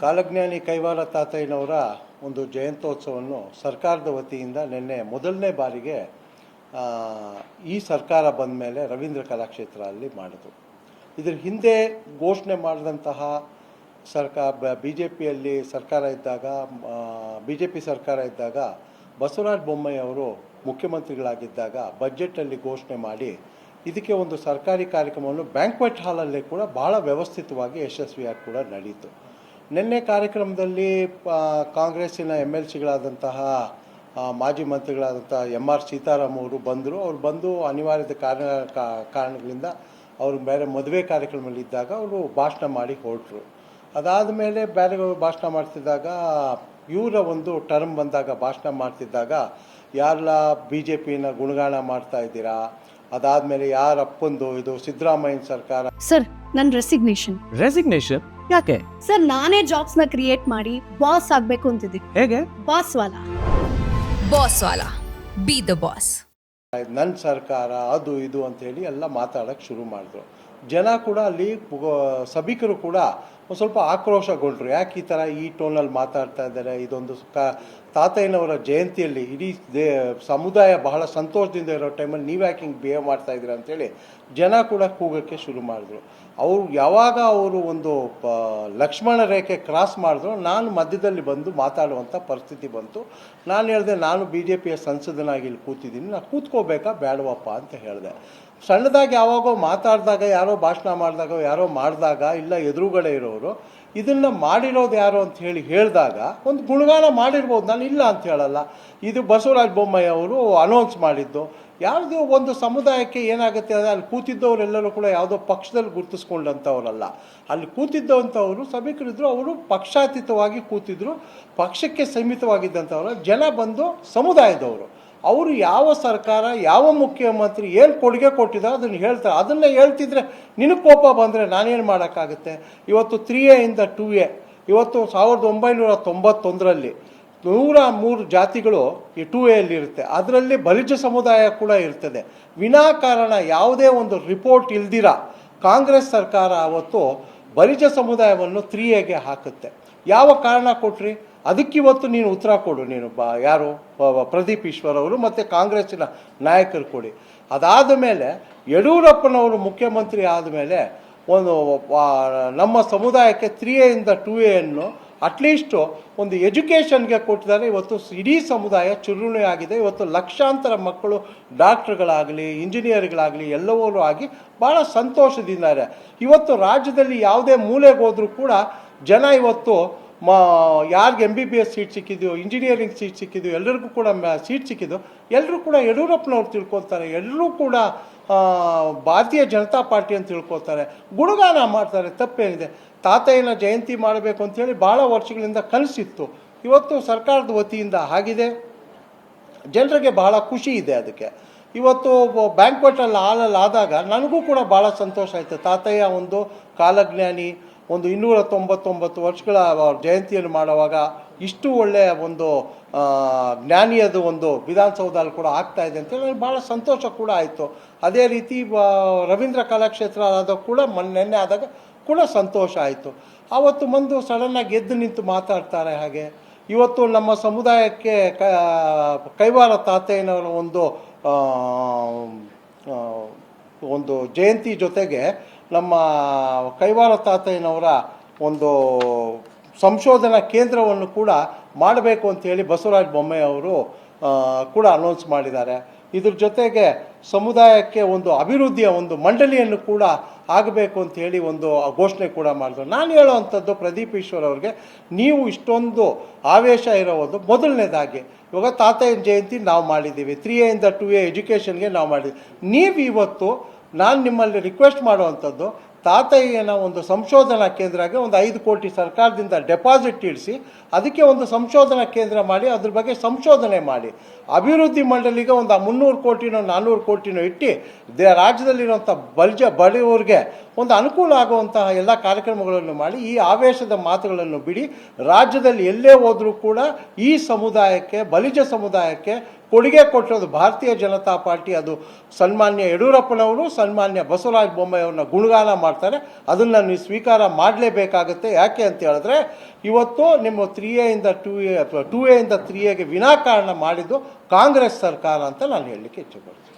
ಕಾಲಜ್ಞಾನಿ ಕೈವಾರ ತಾತಯ್ಯನವರ ಒಂದು ಜಯಂತ್ಯೋತ್ಸವವನ್ನು ಸರ್ಕಾರದ ವತಿಯಿಂದ ನಿನ್ನೆ ಮೊದಲನೇ ಬಾರಿಗೆ ಈ ಸರ್ಕಾರ ಬಂದ ಮೇಲೆ ರವೀಂದ್ರ ಕಲಾಕ್ಷೇತ್ರ ಅಲ್ಲಿ ಮಾಡಿದ್ರು. ಇದ್ರ ಹಿಂದೆ ಘೋಷಣೆ ಮಾಡಿದಂತಹ ಸರ್ಕಾರ ಬಿ ಜೆ ಪಿಯಲ್ಲಿ ಸರ್ಕಾರ ಇದ್ದಾಗ ಬಿ ಜೆ ಪಿ ಸರ್ಕಾರ ಇದ್ದಾಗ ಬಸವರಾಜ ಬೊಮ್ಮಾಯಿ ಅವರು ಮುಖ್ಯಮಂತ್ರಿಗಳಾಗಿದ್ದಾಗ ಬಜೆಟಲ್ಲಿ ಘೋಷಣೆ ಮಾಡಿ ಇದಕ್ಕೆ ಒಂದು ಸರ್ಕಾರಿ ಕಾರ್ಯಕ್ರಮವನ್ನು ಬ್ಯಾಂಕ್ವೆಟ್ ಹಾಲಲ್ಲೇ ಕೂಡ ಬಹಳ ವ್ಯವಸ್ಥಿತವಾಗಿ ಯಶಸ್ವಿಯಾಗಿ ಕೂಡ ನಡೀತು. ನಿನ್ನೆ ಕಾರ್ಯಕ್ರಮದಲ್ಲಿ ಕಾಂಗ್ರೆಸ್ಸಿನ ಎಂ ಎಲ್ ಸಿಗಳಾದಂತಹ ಮಾಜಿ ಮಂತ್ರಿಗಳಾದಂಥ ಎಂ ಆರ್ ಸೀತಾರಾಮ್ ಅವರು ಬಂದರು. ಅವ್ರು ಬಂದು ಅನಿವಾರ್ಯತೆ ಕಾರಣ ಕಾರಣಗಳಿಂದ ಅವರು ಬೇರೆ ಮದುವೆ ಕಾರ್ಯಕ್ರಮದಲ್ಲಿದ್ದಾಗ ಅವರು ಭಾಷಣ ಮಾಡಿ ಹೊರಟರು. ಅದಾದ ಮೇಲೆ ಬೇರೆ ಭಾಷಣ ಮಾಡ್ತಿದ್ದಾಗ, ಇವರ ಒಂದು ಟರ್ಮ್ ಬಂದಾಗ ಭಾಷಣ ಮಾಡ್ತಿದ್ದಾಗ, ಯಾರೆಲ್ಲ ಬಿ ಜೆ ಪಿನ ಗುಣಗಾನ ಮಾಡ್ತಾ ಇದ್ದೀರಾ ಅದಾದಮೇಲೆ ಯಾರ ಅಪ್ಪಂದು ಇದು ಸಿದ್ದರಾಮಯ್ಯನ ಸರ್ಕಾರ? ಸರ್ ನನ್ನ ರೆಸಿಗ್ನೇಷನ್ ರೆಸಿಗ್ನೇಷನ್ ಯಾಕೆ? ಸರ್ ನಾನೇ ಜಾಬ್ಸ್ನ ಕ್ರಿಯೇಟ್ ಮಾಡಿ ಬಾಸ್ ಆಗ್ಬೇಕು ಅಂತಿದ್ದೆ. ಹೇಗೆ? ಬಾಸ್ ವಾಲ. ಬಾಸ್ ವಾಲಾ. ಬಿ ದ ಬಾಸ್ ನನ್ನ ಸರ್ಕಾರ ಅದು ಇದು ಅಂತ ಹೇಳಿ ಎಲ್ಲ ಮಾತಾಡೋಕ್ಕೆ ಶುರು ಮಾಡಿದ್ರು. ಜನ ಕೂಡ ಅಲ್ಲಿ ಸಭಿಕರು ಕೂಡ ಒಂದು ಸ್ವಲ್ಪ ಆಕ್ರೋಶಗೊಂಡ್ರು. ಯಾಕೆ ಈ ಥರ ಈ ಟೋನಲ್ಲಿ ಮಾತಾಡ್ತಾ ಇದ್ದಾರೆ? ಇದೊಂದು ಕ ತಾತಯ್ಯನವರ ಜಯಂತಿಯಲ್ಲಿ ಇಡೀ ದೇ, ಸಮುದಾಯ ಬಹಳ ಸಂತೋಷದಿಂದ ಇರೋ ಟೈಮಲ್ಲಿ ನೀವು ಯಾಕೆ ಹಿಂಗೆ ಬಿಹೇವ್ ಮಾಡ್ತಾ ಇದ್ದೀರಾ ಅಂತೇಳಿ ಜನ ಕೂಡ ಕೂಗೋಕ್ಕೆ ಶುರು ಮಾಡಿದ್ರು. ಅವರು ಯಾವಾಗ ಅವರು ಒಂದು, ಪ, ಲಕ್ಷ್ಮಣ ರೇಖೆ ಕ್ರಾಸ್ ಮಾಡಿದ್ರು ನಾನು ಮಧ್ಯದಲ್ಲಿ ಬಂದು ಮಾತಾಡುವಂಥ ಪರಿಸ್ಥಿತಿ ಬಂತು. ನಾನು ಹೇಳಿದೆ, ನಾನು ಬಿ ಜೆ ಪಿಯ ಸಂಸದನಾಗಿ ಇಲ್ಲಿ ಕೂತಿದ್ದೀನಿ. ನಾನು ಕೂತ್ಕೋಬೇಕಾ? ಬೇಡವಪ್ಪ ಅಂತ ಹೇಳಿದೆ. ಸಣ್ಣದಾಗಿ ಯಾವಾಗೋ ಮಾತಾಡಿದಾಗ, ಯಾರೋ ಭಾಷಣ ಮಾಡಿದಾಗ, ಯಾರೋ ಮಾಡಿದಾಗ, ಇಲ್ಲ ಎದುರುಗಡೆ ಇರೋರು, ಇದನ್ನು ಮಾಡಿರೋದು ಯಾರು ಅಂತ ಹೇಳಿ ಹೇಳಿದಾಗ, ಒಂದು ಗುಣಗಾನ ಮಾಡಿರ್ಬೋದು. ನಾನು ಇಲ್ಲ ಅಂತ ಹೇಳಲ್ಲ. ಇದು ಬಸವರಾಜ ಬೊಮ್ಮಾಯಿ ಅವರು ಅನೌನ್ಸ್ ಮಾಡಿದ್ದು. ಯಾವುದೋ ಒಂದು ಸಮುದಾಯಕ್ಕೆ ಏನಾಗುತ್ತೆ ಅಂದರೆ, ಅಲ್ಲಿ ಕೂತಿದ್ದವರೆಲ್ಲರೂ ಕೂಡ ಯಾವುದೋ ಪಕ್ಷದಲ್ಲಿ ಗುರುತಿಸ್ಕೊಂಡಂಥವ್ರಲ್ಲ. ಅಲ್ಲಿ ಕೂತಿದ್ದಂಥವರು ಸಭಿಕರಿದ್ದರು ಅವರು ಪಕ್ಷಾತೀತವಾಗಿ ಕೂತಿದ್ರು, ಪಕ್ಷಕ್ಕೆ ಸೀಮಿತವಾಗಿದ್ದಂಥವ್ರು. ಜನ ಬಂದು ಸಮುದಾಯದವರು. ಅವರು ಯಾವ ಸರ್ಕಾರ, ಯಾವ ಮುಖ್ಯಮಂತ್ರಿ ಏನು ಕೊಡುಗೆ ಕೊಟ್ಟಿದ್ದಾರೆ ಅದನ್ನು ಹೇಳ್ತಾರೆ. ಅದನ್ನು ಹೇಳ್ತಿದ್ರೆ ನಿನಗೆ ಕೋಪ ಬಂದರೆ ನಾನೇನು ಮಾಡೋಕ್ಕಾಗುತ್ತೆ? ಇವತ್ತು ತ್ರೀ ಇಂದ ಟೂ ಎ ಇವತ್ತು ಸಾವಿರದ ಒಂಬೈನೂರ ತೊಂಬತ್ತೊಂದರಲ್ಲಿ ನೂರ ಮೂರು ಜಾತಿಗಳು ಈ ಟೂ ಎಲ್ಲಿರುತ್ತೆ ಅದರಲ್ಲಿ ಬಲಿಜ ಸಮುದಾಯ ಕೂಡ ಇರ್ತದೆ. ವಿನಾಕಾರಣ ಯಾವುದೇ ಒಂದು ರಿಪೋರ್ಟ್ ಇಲ್ದಿರ, ಕಾಂಗ್ರೆಸ್ ಸರ್ಕಾರ ಅವತ್ತು ಬಲಿಜ ಸಮುದಾಯವನ್ನು ತ್ರೀ ಎಗೆ ಹಾಕುತ್ತೆ. ಯಾವ ಕಾರಣ ಕೊಟ್ರಿ? ಅದಕ್ಕಿವತ್ತು ನೀನು ಉತ್ತರ ಕೊಡು ನೀನು ಬ, ಯಾರು? ಪ್ರದೀಪ್ ಈಶ್ವರ್ ಅವರು ಮತ್ತು ಕಾಂಗ್ರೆಸ್ಸಿನ ನಾಯಕರು ಕೊಡಿ. ಅದಾದ ಮೇಲೆ ಯಡಿಯೂರಪ್ಪನವರು ಮುಖ್ಯಮಂತ್ರಿ ಆದಮೇಲೆ ಒಂದು ನಮ್ಮ ಸಮುದಾಯಕ್ಕೆ ತ್ರೀ ಎಯಿಂದ ಟೂ ಎನ್ನು ಅಟ್ಲೀಸ್ಟು ಒಂದು ಎಜುಕೇಷನ್ಗೆ ಕೊಟ್ಟಿದ್ದಾರೆ. ಇವತ್ತು ಇಡೀ ಸಮುದಾಯ ಚುರುಣಿ ಇವತ್ತು ಲಕ್ಷಾಂತರ ಮಕ್ಕಳು ಡಾಕ್ಟ್ರ್ಗಳಾಗಲಿ, ಇಂಜಿನಿಯರ್ಗಳಾಗಲಿ ಎಲ್ಲವರು ಆಗಿ ಭಾಳ ಸಂತೋಷದಿಂದ ಇವತ್ತು ರಾಜ್ಯದಲ್ಲಿ ಯಾವುದೇ ಮೂಲೆಗೆ ಹೋದರೂ ಕೂಡ ಜನ ಇವತ್ತು ಮಾ, ಯಾರಿಗೆ M B B S seat ಸಿಕ್ಕಿದೆಯೋ engineering seat ಸಿಕ್ಕಿದೆಯೋ ಎಲ್ಲರಿಗೂ ಕೂಡ ಸೀಟ್ ಸಿಕ್ಕಿದ್ದು ಎಲ್ಲರೂ ಕೂಡ ಯಡಿಯೂರಪ್ಪನವ್ರು ತಿಳ್ಕೊತಾರೆ ಎಲ್ಲರೂ ಕೂಡ ಭಾರತೀಯ ಜನತಾ ಪಾರ್ಟಿ ಅಂತ ತಿಳ್ಕೊತಾರೆ ಗುಣಗಾನ ಮಾಡ್ತಾರೆ, ತಪ್ಪೇನಿದೆ. ತಾತಯ್ಯನ ಜಯಂತಿ ಮಾಡಬೇಕು ಅಂತೇಳಿ ಭಾಳ ವರ್ಷಗಳಿಂದ ಕನಸಿತ್ತು. ಇವತ್ತು ಸರ್ಕಾರದ ವತಿಯಿಂದ ಆಗಿದೆ. ಜನರಿಗೆ ಬಹಳ ಖುಷಿ ಇದೆ ಅದಕ್ಕೆ. ಇವತ್ತು ಬ್ಯಾಂಕ್ವೆಟಲ್ಲಿ ಹಾಲಲ್ಲಿ ಆದಾಗ ನನಗೂ ಕೂಡ ಭಾಳ ಸಂತೋಷ ಆಯಿತು. ತಾತಯ್ಯ ಒಂದು ಕಾಲಜ್ಞಾನಿ ಒಂದು ಇನ್ನೂರ ತೊಂಬತ್ತೊಂಬತ್ತು ವರ್ಷಗಳ ಜಯಂತಿಯನ್ನು ಮಾಡುವಾಗ ಇಷ್ಟು ಒಳ್ಳೆಯ ಒಂದು ಜ್ಞಾನಿಯದು ಒಂದು ವಿಧಾನಸೌಧದಲ್ಲಿ ಕೂಡ ಆಗ್ತಾ ಇದೆ ಅಂತೇಳಿ ನನಗೆ ಭಾಳ ಸಂತೋಷ ಕೂಡ ಆಯಿತು. ಅದೇ ರೀತಿ ರವೀಂದ್ರ ಕಲಾಕ್ಷೇತ್ರ ಆದಾಗ ಕೂಡ ಮೊನ್ನೆ ಆದಾಗ ಕೂಡ ಸಂತೋಷ ಆಯಿತು. ಆವತ್ತು ಬಂದು ಸಡನ್ನಾಗಿ ಎದ್ದು ನಿಂತು ಮಾತಾಡ್ತಾರೆ ಹಾಗೆ. ಇವತ್ತು ನಮ್ಮ ಸಮುದಾಯಕ್ಕೆ, ಕ ಕೈವಾರ ತಾತಯ್ಯನವರ ಒಂದು ಒಂದು ಜಯಂತಿ ಜೊತೆಗೆ ನಮ್ಮ ಕೈವಾರ ತಾತಯ್ಯನವರ ಒಂದು ಸಂಶೋಧನಾ ಕೇಂದ್ರವನ್ನು ಕೂಡ ಮಾಡಬೇಕು ಅಂತೇಳಿ ಬಸವರಾಜ ಬೊಮ್ಮೆಯವರು ಕೂಡ ಅನೌನ್ಸ್ ಮಾಡಿದ್ದಾರೆ. ಇದ್ರ ಜೊತೆಗೆ ಸಮುದಾಯಕ್ಕೆ ಒಂದು ಅಭಿವೃದ್ಧಿಯ ಒಂದು ಮಂಡಳಿಯನ್ನು ಕೂಡ ಆಗಬೇಕು ಅಂತ ಹೇಳಿ ಒಂದು ಘೋಷಣೆ ಕೂಡ ಮಾಡಿದ್ರು. ನಾನು ಹೇಳೋವಂಥದ್ದು ಪ್ರದೀಪ್ ಈಶ್ವರ್ ಅವ್ರಿಗೆ, ನೀವು ಇಷ್ಟೊಂದು ಆವೇಶ ಇರೋದು ಮೊದಲನೇದಾಗಿ, ಇವಾಗ ತಾತಯ್ಯನ ಜಯಂತಿ ನಾವು ಮಾಡಿದ್ದೀವಿ. ತ್ರೀ ಎಯಿಂದ ಟು ಎ ಎಜುಕೇಷನ್ಗೆ ನಾವು ಮಾಡಿದ್ದೀವಿ. ನೀವು ಇವತ್ತು ನಾನು ನಿಮ್ಮಲ್ಲಿ ರಿಕ್ವೆಸ್ಟ್ ಮಾಡುವಂಥದ್ದು, ತಾತಯ್ಯನ ಒಂದು ಸಂಶೋಧನಾ ಕೇಂದ್ರಕ್ಕೆ ಒಂದು ಐದು ಕೋಟಿ ಸರ್ಕಾರದಿಂದ ಡೆಪಾಸಿಟ್ ಇಡಿಸಿ, ಅದಕ್ಕೆ ಒಂದು ಸಂಶೋಧನಾ ಕೇಂದ್ರ ಮಾಡಿ, ಅದ್ರ ಬಗ್ಗೆ ಸಂಶೋಧನೆ ಮಾಡಿ. ಅಭಿವೃದ್ಧಿ ಮಂಡಳಿಗೆ ಒಂದು ಮುನ್ನೂರು ಕೋಟಿನೋ ನಾನ್ನೂರು ಕೋಟಿನೋ ಇಟ್ಟು, ದೇ ರಾಜ್ಯದಲ್ಲಿರುವಂಥ ಬಲ್ಜ ಬಡವರಿಗೆ ಒಂದು ಅನುಕೂಲ ಆಗುವಂತಹ ಎಲ್ಲ ಕಾರ್ಯಕ್ರಮಗಳನ್ನು ಮಾಡಿ, ಈ ಆವೇಶದ ಮಾತುಗಳನ್ನು ಬಿಡಿ. ರಾಜ್ಯದಲ್ಲಿ ಎಲ್ಲೇ ಹೋದರೂ ಕೂಡ ಈ ಸಮುದಾಯಕ್ಕೆ, ಬಲಿಜ ಸಮುದಾಯಕ್ಕೆ ಕೊಡುಗೆ ಕೊಟ್ಟಿರೋದು ಭಾರತೀಯ ಜನತಾ ಪಾರ್ಟಿ. ಅದು ಸನ್ಮಾನ್ಯ ಯಡಿಯೂರಪ್ಪನವರು, ಸನ್ಮಾನ್ಯ ಬಸವರಾಜ ಬೊಮ್ಮಾಯಿಯವ್ರನ್ನ ಗುಣಗಾನ ಮಾಡ್ತಾರೆ. ಅದನ್ನು ನೀವು ಸ್ವೀಕಾರ ಮಾಡಲೇಬೇಕಾಗುತ್ತೆ. ಯಾಕೆ ಅಂತ ಹೇಳಿದ್ರೆ, ಇವತ್ತು ನಿಮ್ಮ ತ್ರೀ ಎಯಿಂದ ಟೂ ಎ ಟೂ ಎಯಿಂದ ತ್ರೀ ಎಗೆ ವಿನಾಕಾರಣ ಮಾಡಿದ್ದು ಕಾಂಗ್ರೆಸ್ ಸರ್ಕಾರ ಅಂತ ನಾನು ಹೇಳಲಿಕ್ಕೆ ಇಚ್ಛೆಪಡ್ತೀನಿ